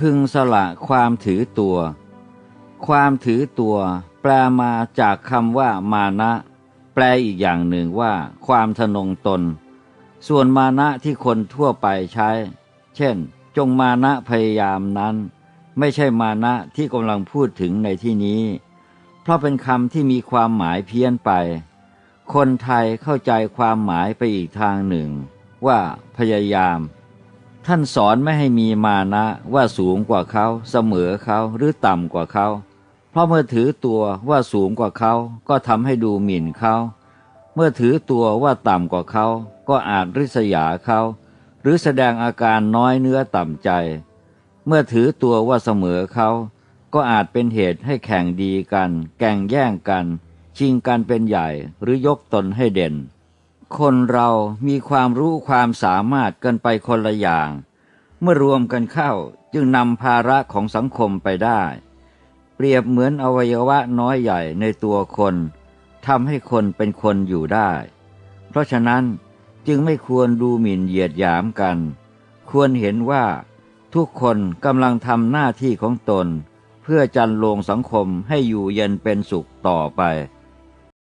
พึงสละความถือตัว ความถือตัว แปลมาจากคำว่ามานะ แปลอีกอย่างหนึ่งว่า ความทนงตน ส่วนมานะที่คนทั่วไปใช้ เช่น จงมานะพยายามนั้น ไม่ใช่มานะที่กำลังพูดถึงในที่นี้ เพราะเป็นคำที่มีความหมายเพี้ยนไป คนไทยเข้าใจความหมายไปอีกทางหนึ่ง ว่าพยายาม ท่านสอนไม่ให้มีมานะว่าสูงกว่าเขา เสมอเขาหรือต่ำกว่าเขา เพราะเมื่อถือตัวว่าสูงกว่าเขาก็ทำให้ดูหมิ่นเขา เมื่อถือตัวว่าต่ำกว่าเขา ก็อาจริษยาเขา หรือแสดงอาการน้อยเนื้อต่ำใจ เมื่อถือตัวว่าเสมอเขา ก็อาจเป็นเหตุให้แข่งดีกัน แก่งแย่งกัน ชิงกันเป็นใหญ่หรือยกตนให้เด่น คนเรามีความรู้ความสามารถกันไปคนละอย่าง เมื่อรวมกันเข้าจึงนำภาระของสังคมไปได้ เปรียบเหมือนอวัยวะน้อยใหญ่ในตัวคนทำให้คนเป็นคนอยู่ได้ เพราะฉะนั้นจึงไม่ควรดูหมิ่นเหยียดหยามกัน ควรเห็นว่าทุกคนกำลังทำหน้าที่ของตน เพื่อจันลงสังคมให้อยู่เย็นเป็นสุขต่อไป